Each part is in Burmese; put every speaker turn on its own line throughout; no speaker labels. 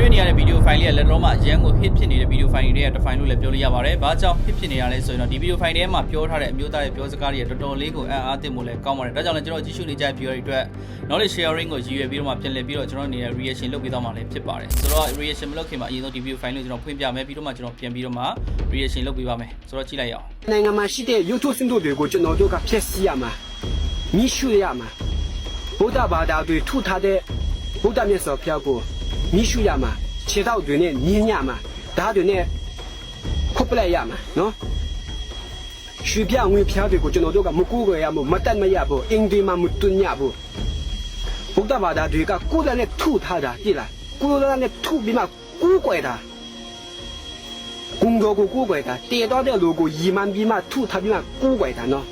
တွေ့နေရတဲ့ဗီဒီယိုဖိုင်လေးကလက်တော့မှအရန်ကို hit ဖြစ်နေတဲ့ဗီဒီယိုဖိုင်တွေကတစ်ဖိုင်လို့လည်းပြောလို့ရပါတယ်။ဘာကြောင့် hit ဖြစ်နေရလဲဆိုရင်တော့ဒီဗီဒီယိုဖိုင်ထဲမှာပြောထားတဲ့အမျိုးသားရဲ့ပြောစကားတွေကတော်တော်လေးကိုအံ့အားသင့်ဖို့လည်းကောင်းပါတယ်။ဒါကြောင့်လည်းကျွန်တော်ကြည့်ရှုနေကြတဲ့ viewer တွေအတွက် knowledge sharing ကိုရည်ရွယ်ပြီးတော့မှပြန်လည်ပြီးတော့ကျွန်တော်အနေနဲ့ reaction လုပ်ပေးသွားမှာလည်းဖြစ်ပါတယ်။ဆိုတော့ reaction မလုပ်ခင်မှာအရင်ဆုံးဒီဗီဒီယိုဖိုင်လေးကိုကျွန်တော်ဖွင့်ပြမယ်ပြီးတော့မှကျွန်တော်ပြန်ပြီးတော့မှ reaction လုပ်ပေးပါမယ်။ဆိုတော့ကြည့်လိုက်ရအောင်
နိုင်ငံမှာရှိတဲ့ YouTube စင်တို့တွေကိုကျွန်တော်တို့ကဖျက်ဆီးရမှာမိရှုရမှာဗုဒ္ဓဘာသာတွေထုထားတဲ့ဗုဒ္ဓမြတ်စွာဘုရားကို မိရှုရမှာခြေထောက်တွေနဲ့ညင်းညမှာဓာတ်တွေနဲ့ခုတ်ပလိုက်ရမှာနော်ရွှေပြငွေဖျားတွေကိုကျွန်တော်တို့ကမကူကြရဘူးမတတ်မရဘူးအင်ဒီမှာမတွညဘူးဗုဒ္ဓဘာသာတွေကကိုယ်တိုင်နဲ့ထုထားတာကြည့်လားကိုယ်တိုင်နဲ့ထုပြီးမှကူးကွယ်တာ公道ကိုကိုးကွယ်တာတည်တော့တဲ့လူကိုရီမှန်ပြီးမှထုထားပြီးမှကိုးကွယ်တာနော်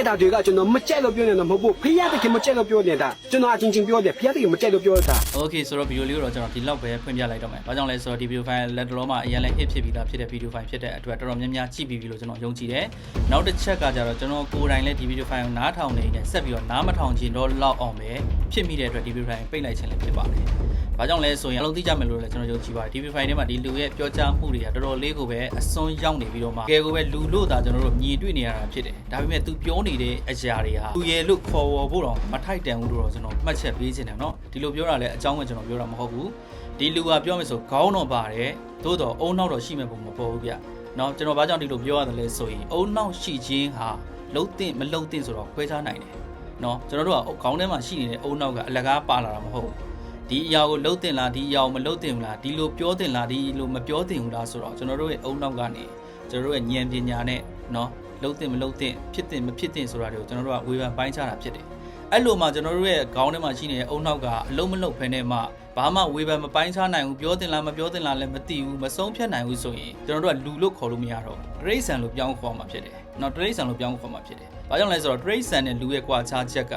အဲ့ဒါတွေကကျွန်တော်မကြိုက်လို့ပြောနေတာမဟုတ်ဘူးဖျားတခင်မကြိုက်လို့ပြောနေတာကျွန်တော်အချင်းချင်းပြောတယ်ဖျားတခင်မကြိုက်လို့ပြောတာ
Okay ဆိုတော့ဗီဒီယိုလေးကိုတော့ကျွန်တော်ဒီလောက်ပဲဖွင့်ပြလိုက်တော့မယ်။ဒါကြောင့်လဲဆိုတော့ဒီဗီဒီယိုဖိုင်လက်တော်မှာအရင်လဲ hit ဖြစ်ပြီးသားဖြစ်တဲ့ဗီဒီယိုဖိုင်ဖြစ်တဲ့အတွက်တော်တော်များများကြည့်ပြီးပြီလို့ကျွန်တော်ယုံကြည်တယ်။နောက်တစ်ချက်ကကြတော့ကျွန်တော်ကိုယ်တိုင်လဲဒီဗီဒီယိုဖိုင်ကိုနားထောင်နေတယ်ဆက်ပြီးတော့နားမထောင်ချင်တော့လောက်အောင်ပဲဖြစ်မိတဲ့အတွက်ဒီဗီဒီယိုဖိုင်ပိတ်လိုက်ခြင်းလည်းဖြစ်ပါတယ်။ ဘာကြောင့်လဲဆိုရင်အလုံးသိကြမယ်လို့လည်းကျွန်တော်ယုံကြည်ပါတယ်ဒီဗီဒီယိုဖိုင်ထဲမှာဒီလူရဲ့ပြောကြားမှုတွေကတော်တော်လေးကိုပဲအစွန်းရောက်နေပြီးတော့မှကဲကိုပဲလူလို့သာကျွန်တော်တို့မြင်တွေ့နေရတာဖြစ်တယ်။ဒါပေမဲ့သူပြောနေတဲ့အရာတွေဟာသူရဲ့လို့ခေါ်ဝေါ်ဖို့တော့မထိုက်တန်ဘူးလို့တော့ကျွန်တော်မှတ်ချက်ပေးခြင်းတယ်နော်။ဒီလိုပြောတာလည်းအကြောင်းကကျွန်တော်ပြောတာမဟုတ်ဘူး။ဒီလူကပြောမယ်ဆိုခေါင်းတော့ပါတယ်။သို့တော့အုံနောက်တော့ရှိမဲ့ပုံမပေါ်ဘူးဗျ။နော်ကျွန်တော်ဘာကြောင့်ဒီလိုပြောရတယ်လဲဆိုရင်အုံနောက်ရှိခြင်းဟာလုံးတင်မလုံးတင်ဆိုတော့ခွဲခြားနိုင်တယ်။နော်ကျွန်တော်တို့ကခေါင်းထဲမှာရှိနေတဲ့အုံနောက်ကအလကားပါလာတာမဟုတ်ဘူး။ ဒီအရာကိုလှုပ်တင်လားဒီအရာကိုမလှုပ်တင်ဘူးလားဒီလိုပြောတင်လားဒီလိုမပြောတင်ဘူးလားဆိုတော့ကျွန်တော်တို့ရဲ့အုံနောက်ကနေကျွန်တော်တို့ရဲ့ဉာဏ်ပညာနဲ့နော်လှုပ်တင်မလှုပ်တင်ဖြစ်တင်မဖြစ်တင်ဆိုတာတွေကိုကျွန်တော်တို့ကဝေဖန်ပိုင်းခြားတာဖြစ်တယ်အဲ့လိုမှကျွန်တော်တို့ရဲ့ခေါင်းထဲမှာရှိနေတဲ့အုံနောက်ကအလုံးမလှုပ်ဖ ೇನೆ မှဘာမှဝေဖန်မပိုင်းခြားနိုင်ဘူးပြောတင်လားမပြောတင်လားလည်းမသိဘူးမဆုံးဖြတ်နိုင်ဘူးဆိုရင်ကျွန်တော်တို့ကလူလို့ခေါ်လို့မရတော့ဘူးတရိษံလို့ပြောင်းခေါ်မှာဖြစ်တယ်နော်တရိษံလို့ပြောင်းခေါ်မှာဖြစ်တယ် ဘာကြောင့်လဲဆိုတော့တရိษံနဲ့လူရဲ့ကွာခြားချက်က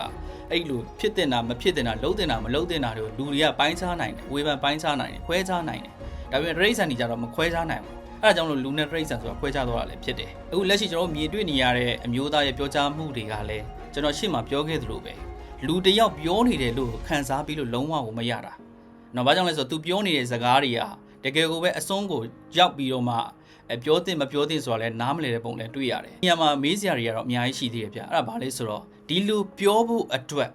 အဲ့လိုဖြစ်တင်တာမဖြစ်တင်တာလှုပ်တင်တာမလှုပ်တင်တာတွေကိုလူတွေကပိုင်းခြားနိုင်တယ်ဝေဖန်ပိုင်းခြားနိုင်တယ်ခွဲခြားနိုင်တယ်ဒါပေမဲ့တရိษံတွေကြတော့မခွဲခြားနိုင်ဘူး အဲဒါကြောင့်လို့လူနဲ့တရိတ်ဆန်ဆိုတာခွဲခြားသွားတာလည်းဖြစ်တယ်အခုလက်ရှိကျွန်တော်တို့မြင်တွေ့နေရတဲ့အမျိုးသားရဲ့ပြောကြားမှုတွေကလည်းကျွန်တော်ရှေ့မှာပြောခဲ့သလိုပဲလူတစ်ယောက်ပြောနေတယ်လို့ခံစားပြီးလို့လုံးဝကိုမရတာနော်ဘာကြောင့်လဲဆိုတော့ तू ပြောနေတဲ့စကားတွေကတကယ်ကိုပဲအစွန်းကိုရောက်ပြီးတော့မှ အဲပြောတင်မပြောတင်ဆိုတာလည်းနားမလည်တဲ့ပုံလည်းတွေ့ရတယ်။ညမှာမေးစရာတွေကတော့အများကြီးရှိသေးတယ်ဗျ။အဲ့ဒါဘာလဲဆိုတော့ဒီလူပြောဖို့အတွက်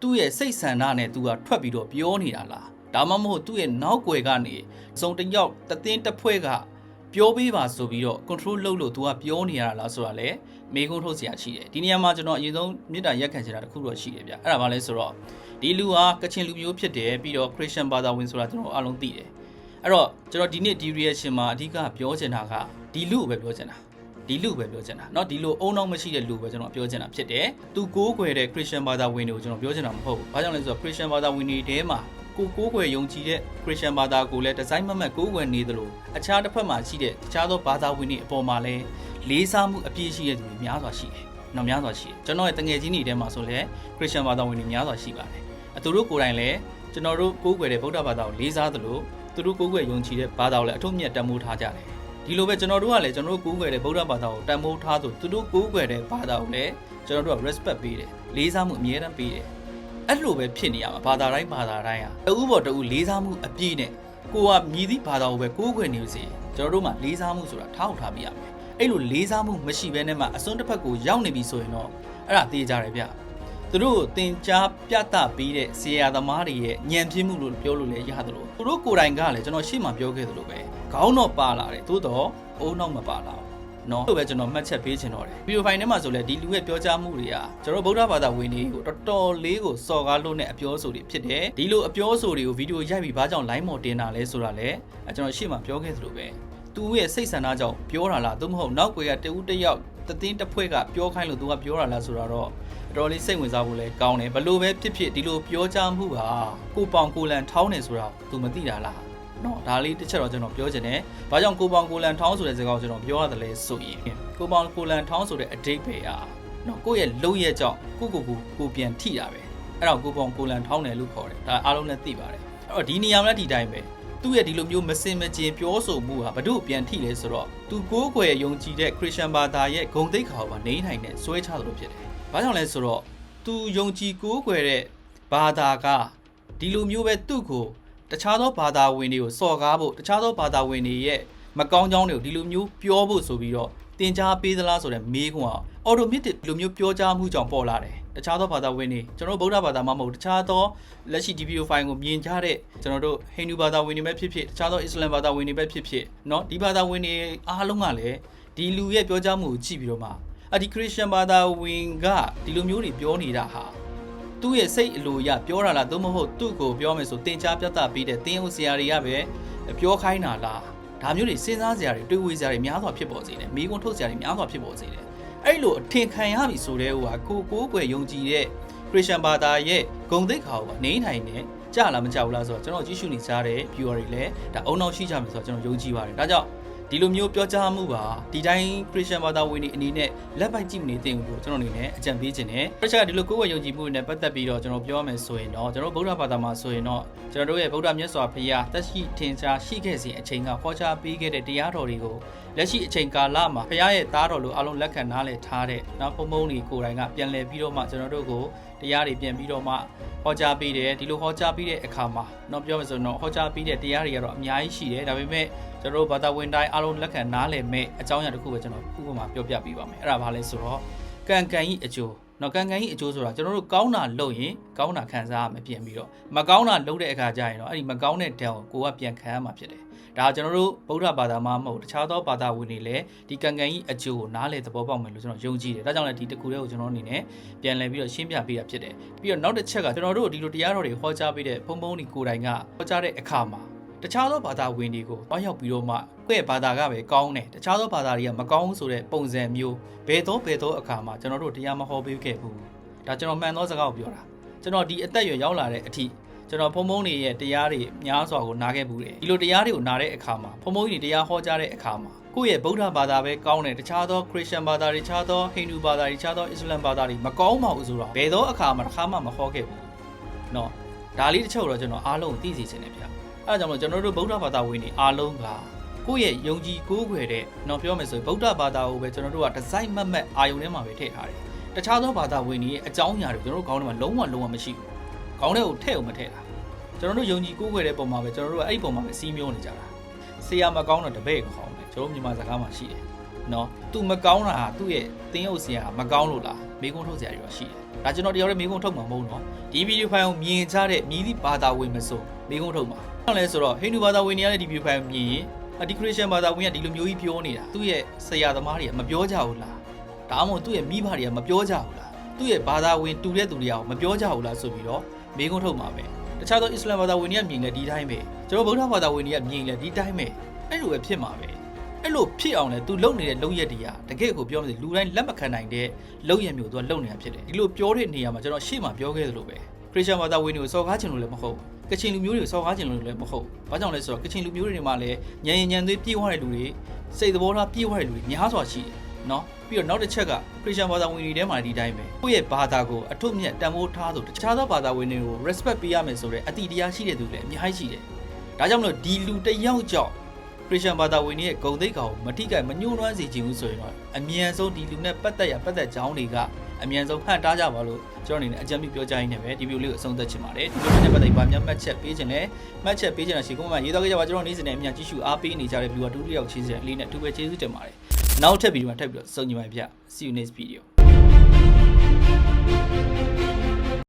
သူ့ရဲ့စိတ်ဆန္ဒနဲ့ तू ကထွက်ပြီးတော့ပြောနေတာလား။ဒါမှမဟုတ်သူ့ရဲ့နောက်ွယ်ကနေစုံတစ်ယောက်တသင်းတစ်ဖွဲ့ကပြောပေးပါဆိုပြီးတော့ control လုပ်လို့ तू ကပြောနေရတာလားဆိုတာလေမေးခွန်းထုတ်စရာရှိတယ်ဒီနေရာမှာကျွန်တော်အရင်ဆုံးမေတ္တာရက်ခံချင်တာတစ်ခုတော့ရှိတယ်ဗျအဲ့ဒါဘာလဲဆိုတော့ဒီလူဟာကချင်လူမျိုးဖြစ်တယ်ပြီးတော့ Christian ဘာသာဝင်ဆိုတာကျွန်တော်အားလုံးသိတယ် အဲ့တော့ကျွန်တော်ဒီနေ့ဒီ reaction မှာအဓိကပြောချင်တာကဒီလူကိုပဲပြောချင်တာဒီလူပဲပြောချင်တာเนาะဒီလိုအုံနောက်မရှိတဲ့လူပဲကျွန်တော်ပြောချင်တာဖြစ်တယ်သူကိုးကွယ်တဲ့ Christian ဘာသာဝင်တွေကိုကျွန်တော်ပြောချင်တာမဟုတ်ဘူးဘာကြောင့်လဲဆိုတော့ Christian ဘာသာဝင်တွေထဲမှာကိုကိုးကွယ်ယုံကြည်တဲ့ Christian ဘာသာကိုလည်းဒီဇိုင်းမမတ်ကိုးကွယ်နေသလိုအခြားတစ်ဖက်မှာရှိတဲ့တခြားသောဘာသာဝင်တွေအပေါ်မှာလည်းလေးစားမှုအပြည့်ရှိတဲ့သူတွေများစွာရှိတယ်။နော်များစွာရှိတယ်။ကျွန်တော်ရဲ့တငယ်ချင်းတွေထဲမှာဆိုလည်း Christian ဘာသာဝင်တွေများစွာရှိပါတယ်။အသူတို့ကိုယ်တိုင်လည်းကျွန်တော်တို့ကိုးကွယ်တဲ့ဗုဒ္ဓဘာသာကိုလေးစားသလို သူတို့ကိုးကွယ်ယုံကြည်တဲ့ဘာသာကိုလည်းအထုံးမြတ်တန်ဖိုးထားကြတယ်။ဒီလိုပဲကျွန်တော်တို့ကလည်းကျွန်တော်တို့ကိုးကွယ်တဲ့ဗုဒ္ဓဘာသာကိုတန်ဖိုးထားသူသူတို့ကိုးကွယ်တဲ့ဘာသာကိုလည်းကျွန်တော်တို့က respect ပေးတယ်။လေးစားမှုအမြဲတမ်းပေးတယ်။အဲ့လိုပဲဖြစ်နေရမှာဘာသာတိုင်းဘာသာတိုင်းဟာတဦးပေါ်တဦးလေးစားမှုအပြည့်နဲ့ကိုကမြည်သည့်ဘာသာကိုပဲကိုးကွယ်နေစေကျွန်တော်တို့မှာလေးစားမှုဆိုတာထားအောင်ထားပြရမယ်အဲ့လိုလေးစားမှုမရှိဘဲနဲ့မှအစွန်းတစ်ဖက်ကိုရောက်နေပြီဆိုရင်တော့အဲ့ဒါသိကြတယ်ဗျ သူတို့ကိုတင် जा ပြတပေးတဲ့ဆရာသမားတွေရဲ့ညံပြင်းမှုလို့ပြောလို့လည်းရတယ်လို့သူတို့ကိုယ်တိုင်ကလည်းကျွန်တော်ရှေ့မှာပြောခဲ့သလိုပဲခေါင်းတော့ပါလာတယ်သို့တော့အုံတော့မပါလာဘူးနော်အဲ့လိုပဲကျွန်တော်မှတ်ချက်ပေးချင်တော့တယ်ဗီဒီယိုဖိုင်ထဲမှာဆိုလဲဒီလူရဲ့ပြောကြားမှုတွေကကျွန်တော်ဗုဒ္ဓဘာသာဝင်တွေကိုတော်တော်လေးကိုစော်ကားလို့နဲ့အပြောအဆိုတွေဖြစ်တယ်ဒီလိုအပြောအဆိုတွေကိုဗီဒီယိုရိုက်ပြီးဘာကြောင့် line မော်တင်တာလဲဆိုတာလဲအဲကျွန်တော်ရှေ့မှာပြောခဲ့သလိုပဲသူရဲ့စိတ်ဆန္ဒကြောင့်ပြောတာလားသို့မဟုတ်နောက်ွယ်ကတဦးတစ်ယောက် တသင်းတစ်ဖွဲ့ကပြောခိုင်းလို့သူကပြောတာလားဆိုတာတော့အတော်လေးစိတ်ဝင်စားဖို့လဲကောင်းတယ်ဘလို့ပဲဖြစ်ဖြစ်ဒီလိုပြောကြားမှုဟာကိုပောင်ကိုလန်ထောင်းနေဆိုတာ तू မသိတာလား နော်ဒါလေးတစ်ချက်တော့ကျွန်တော်ပြောချင်တယ်။ဘာကြောင့်ကိုပေါင်ကိုလန်ထောင်းဆိုတဲ့စကားကိုကျွန်တော်ပြောရတယ်လဲဆိုရင်ကိုပေါင်ကိုလန်ထောင်းဆိုတဲ့အဓိပ္ပာယ်อ่ะနော်ကိုယ့်ရဲ့လုံရဲ့ကြောင့်ကိုကိုကိုကိုပြန်ထိတာပဲ။အဲ့တော့ကိုပေါင်ကိုလန်ထောင်းတယ်လို့ခေါ်တယ်။ဒါအားလုံးလည်းသိပါတယ်။အဲ့တော့ဒီနေရာမှာလည်းဒီတိုင်းပဲ။ သူ့ရဲ့ဒီလိုမျိုးမစင်မကျင်ပြောဆိုမှုဟာဘလို့ပြန်ထိလဲဆိုတော့သူကိုးကွယ်ယုံကြည်တဲ့ခရစ်ယာန်ဘာသာရဲ့ဂုဏ်သိက္ခာကိုပါနေနိုင်တဲ့စွဲချသလိုဖြစ်တယ်။ဘာကြောင့်လဲဆိုတော့သူယုံကြည်ကိုးကွယ်တဲ့ဘာသာကဒီလိုမျိုးပဲသူ့ကိုတခြားသောဘာသာဝင်တွေကိုစော်ကားဖို့တခြားသောဘာသာဝင်တွေရဲ့မကောင်းကြောင်းတွေကိုဒီလိုမျိုးပြောဖို့ဆိုပြီးတော့တင် जा ပေးသလားဆိုတဲ့မေးခွန်းကအော်တိုမက်တစ်ဒီလိုမျိုးပြောကြားမှုကြောင့်ပေါ်လာတယ် တခြားသောဘာသာဝင်တွေကျွန်တော်တို့ဗုဒ္ဓဘာသာမှမဟုတ်တခြားသောလက်ရှိ DPO file ကိုမြင်ကြတဲ့ကျွန်တော်တို့ဟိန္ဒူဘာသာဝင်တွေပဲဖြစ်ဖြစ်တခြားသောအစ္စလာမ်ဘာသာဝင်တွေပဲဖြစ်ဖြစ်เนาะဒီဘာသာဝင်တွေအားလုံးကလည်းဒီလူရဲ့ပြောကြားမှုကိုကြည့်ပြီးတော့မှအဒီခရစ်ယာန်ဘာသာဝင်ကဒီလိုမျိုးတွေပြောနေတာဟာ သူ့ရဲ့စိတ်အလိုရပြောတာလားသို့မဟုတ်သူ့ကိုပြောမယ်ဆိုတင် जा ပြတ်တာပြီးတဲ့တင်းဥစရာတွေကပဲပြောခိုင်းတာလားဒါမျိုးတွေစဉ်းစားစရာတွေတွေးဝေစရာတွေများစွာဖြစ်ပေါ်စေတယ်မိကွန်းထုတ်စရာတွေများစွာဖြစ်ပေါ်စေတယ် အဲ့လိုအထင်ခံရပြီဆိုတဲ့ဟိုဟာကိုကိုးကွယ်ယုံကြည်တဲ့ခရစ်ယာန်ဘာသာရဲ့ဂုံသိက္ခာကိုနေနိုင်တယ်ကြလားမကြဘူးလားဆိုတော့ကျွန်တော်ကြည့်ရှုနေကြတဲ့ viewer တွေလည်းဒါအုံနောက်ရှိကြမယ်ဆိုတော့ကျွန်တော်ယုံကြည်ပါတယ်ဒါကြောင့် ဒီလိုမျိုးပြောကြားမှုပါဒီတိုင်းခရစ်ယာန်ဘာသာဝင်တွေအနေနဲ့လက်ပိုက်ကြည့်မနေသင့်ဘူးလို့ကျွန်တော်အနေနဲ့အကြံပေးခြင်းနဲ့ပရိသတ်ကဒီလိုကိုယ်ဝယ်ယုံကြည်မှုနဲ့ပတ်သက်ပြီးတော့ကျွန်တော်ပြောမယ်ဆိုရင်တော့ကျွန်တော်ဗုဒ္ဓဘာသာမှာဆိုရင်တော့ကျွန်တော်တို့ရဲ့ဗုဒ္ဓမြတ်စွာဘုရားတက်ရှိထင်ရှားရှိခဲ့စဉ်အချိန်ကဟောကြားပေးခဲ့တဲ့တရားတော်တွေကိုလက်ရှိအချိန်ကာလမှာဘုရားရဲ့သားတော်လိုအလုံးလက်ခံနားလည်ထားတဲ့နောက်ပုံပုံတွေကိုယ်တိုင်ကပြန်လည်ပြီးတော့မှကျွန်တော်တို့ကိုတရားတွေပြန်ပြီးတော့မှဟောကြားပေးတယ်ဒီလိုဟောကြားပေးတဲ့အခါမှာတော့ပြောမယ်ဆိုရင်တော့ဟောကြားပေးတဲ့တရားတွေကတော့အများကြီးရှိတယ်ဒါပေမဲ့ကျွန်တော်တို့ဘာသာဝင်တိုင်းအလုံးလက်ခံနားလည်မဲ့အကြောင်းအရာတစ်ခုပဲကျွန်တော်ဥပမာပြောပြပေးပါမယ်အဲ့ဒါဘာလဲဆိုတော့ကံကံဤအကျိုးနော်ကံကံဤအကျိုးဆိုတာကျွန်တော်တို့ကောင်းတာလုပ်ရင်ကောင်းတာခံစားရမှာပြင်ပြီးတော့မကောင်းတာလုပ်တဲ့အခါကျရင်တော့အဲ့ဒီမကောင်းတဲ့ဒဏ်ကိုကိုကပြန်ခံရမှာဖြစ်တယ်ဒါကျွန်တော်တို့ဗုဒ္ဓဘာသာမှာမဟုတ်တခြားသောဘာသာဝင်တွေလည်းဒီကံကံဤအကျိုးကိုနားလည်သဘောပေါက်မယ်လို့ကျွန်တော်ယုံကြည်တယ်ဒါကြောင့်လည်းဒီတစ်ခုတည်းကိုကျွန်တော်အနေနဲ့ပြန်လည်ပြီးတော့ရှင်းပြပေးတာဖြစ်တယ်ပြီးတော့နောက်တစ်ချက်ကကျွန်တော်တို့ဒီလိုတရားတော်တွေဟောကြားပေးတဲ့ဘုံဘုံဒီကိုယ်တိုင်ကဟောကြားတဲ့အခါမှာ တခြားသောဘာသာဝင်တွေကိုတွားရောက်ပြီးတော့မှကိုယ့်ရဲ့ဘာသာကပဲကောင်းတယ်တခြားသောဘာသာတွေကမကောင်းဘူးဆိုတဲ့ပုံစံမျိုးဘယ်တော့ဘယ်တော့အခါမှာကျွန်တော်တို့တရားမဟောပေးခဲ့ဘူးဒါကျွန်တော်မှန်သောစကားကိုပြောတာကျွန်တော်ဒီအသက်အရွယ်ရောက်လာတဲ့အထိကျွန်တော်ဖုံဖုံတွေရဲ့တရားတွေများစွာကိုနားခဲ့ဘူးတယ်ဒီလိုတရားတွေကိုနားတဲ့အခါမှာဖုံဖုံတွေတရားဟောကြားတဲ့အခါမှာကိုယ့်ရဲ့ဗုဒ္ဓဘာသာပဲကောင်းတယ်တခြားသောခရစ်ယာန်ဘာသာတွေတခြားသောဟိန္ဒူဘာသာတွေတခြားသောအစ္စလာမ်ဘာသာတွေမကောင်းပါဘူးဆိုတော့ဘယ်တော့အခါမှာတစ်ခါမှမဟောခဲ့ဘူးเนาะဒါလေးတစ်ချုပ်တော့ကျွန်တော်အားလုံးကိုသိစေချင်တယ်ဗျာ အဲဒါကြောင့်မလို့ကျွန်တော်တို့ဗုဒ္ဓဘာသာဝင်တွေအားလုံးကကိုယ့်ရဲ့ယုံကြည်ကိုးကွယ်တဲ့တော့ပြောမယ်ဆိုရင်ဗုဒ္ဓဘာသာကိုပဲကျွန်တော်တို့ကဒီဇိုင်းမတ်မတ်အာယုံထဲမှာပဲထည့်ထားတယ်။တခြားသောဘာသာဝင်တွေရဲ့အကြောင်းအရာတွေကျွန်တော်တို့ခေါင်းထဲမှာလုံးဝလုံးဝမရှိဘူး။ခေါင်းထဲကိုထည့်အောင်မထည့်တာ။ကျွန်တော်တို့ယုံကြည်ကိုးကွယ်တဲ့ပုံမှာပဲကျွန်တော်တို့ကအဲ့ဒီပုံမှာပဲစီးမျိုးနေကြတာ။ဆေးရမကောင်းတော့တပည့်ခေါင်းတယ်ကျွန်တော်မြန်မာစကားမှာရှိတယ်။နော်။ तू မကောင်းတာဟာသူ့ရဲ့တင်းရုပ်ဆရာမကောင်းလို့လားမိကုန်းထုတ်ဆရာတွေတော့ရှိတယ်။ဒါကျွန်တော်တရားရဲ့မိကုန်းထုတ်မှာမဟုတ်နော်။ဒီဗီဒီယိုဖိုင်ကိုမြင်ကြတဲ့မြည်သည့်ဘာသာဝင်မဆိုမိကုန်းထုတ်မှာ။ ဘာလဲဆိုတော့ဟိန္ဒူဘာသာဝင်တွေကလည်းဒီဗီဒီယိုဖိုင်ကိုမြင်ရင်အဒီခရစ်ယာန်ဘာသာဝင်ကဒီလိုမျိုးကြီးပြောနေတာသူ့ရဲ့ဆရာသမားတွေကမပြောကြဘူးလား။ဒါမှမဟုတ်သူ့ရဲ့မိဘတွေကမပြောကြဘူးလား။သူ့ရဲ့ဘာသာဝင်တူတဲ့သူတွေကမပြောကြဘူးလားဆိုပြီးတော့မိကုန်းထုတ်မှာပဲ။တခြားသောအစ္စလာမ်ဘာသာဝင်တွေကမြင်လည်းဒီတိုင်းပဲ။ကျွန်တော်ဗုဒ္ဓဘာသာဝင်တွေကမြင်လည်းဒီတိုင်းပဲ။အဲ့လိုပဲဖြစ်မှာပဲ။အဲ့လိုဖြစ်အောင်လဲ तू လုံနေတဲ့လုံရက်တွေကတကယ့်ကိုပြောမယ်ဆိုလူတိုင်းလက်မခံနိုင်တဲ့လုံရက်မျိုး तू လုံနေတာဖြစ်တယ်ဒီလိုပြောတဲ့နေရာမှာကျွန်တော်ရှေ့မှာပြောခဲ့သလိုပဲခရစ်ယာန်ဘာသာဝင်တွေကိုစော်ကားခြင်းလို့လည်းမဟုတ်ဘူး ကချင်လူမျိုးတွေကိုစော်ကားခြင်းလို့လည်းမဟုတ်ဘူးဘာကြောင့်လဲဆိုတော့ကချင်လူမျိုးတွေမှာလည်းညံရင်ညံသွေးပြေးသွားတဲ့လူတွေစိတ်သဘောထားပြေးသွားတဲ့လူတွေများစွာရှိတယ်နော်ပြီးတော့နောက်တစ်ချက်ကခရစ်ယာန်ဘာသာဝင်တွေထဲမှာဒီတိုင်းပဲကိုယ့်ရဲ့ဘာသာကိုအထွတ်မြတ်တန်ဖိုးထားဆိုတခြားသောဘာသာဝင်တွေကို respect ပေးရမယ်ဆိုတဲ့အတိတရားရှိတဲ့သူတွေလည်းအများကြီးရှိတယ်ဒါကြောင့်မလို့ဒီလူတစ်ယောက်ကြောင့်ခရစ်ယာန်ဘာသာဝင်တွေရဲ့ဂုံသိက္ခာကိုမထိခိုက်မညှိုးနွမ်းစေချင်ဘူးဆိုရင်တော့အမြန်ဆုံးဒီလူနဲ့ပတ်သက်ရပတ်သက်ကြောင်းတွေက အမြန်ဆုံးဟန်တားကြပါလို့ကျွန်တော်အနေနဲ့အကြံပြုပြောကြားရင်းနဲ့ပဲဒီဗီဒီယိုလေးကိုအဆုံးသတ်ချင်ပါတယ်ဒီဗီဒီယိုနဲ့ပတ်သက်ဘာများမှတ်ချက်ပေးခြင်းလဲမှတ်ချက်ပေးခြင်းလားရှိကွန်မန့်ရေးသားခဲ့ကြပါကျွန်တော်နေ့စဉ်နဲ့အမြန်ကြည့်ရှုအားပေးနေကြတဲ့ viewer တူတူယောက်ချင်းစင်အလေးနဲ့အထူးပဲကျေးဇူးတင်ပါတယ်နောက်ထပ်ဗီဒီယိုမှာထပ်ပြီးတော့စုံညီပါဗျ see you next video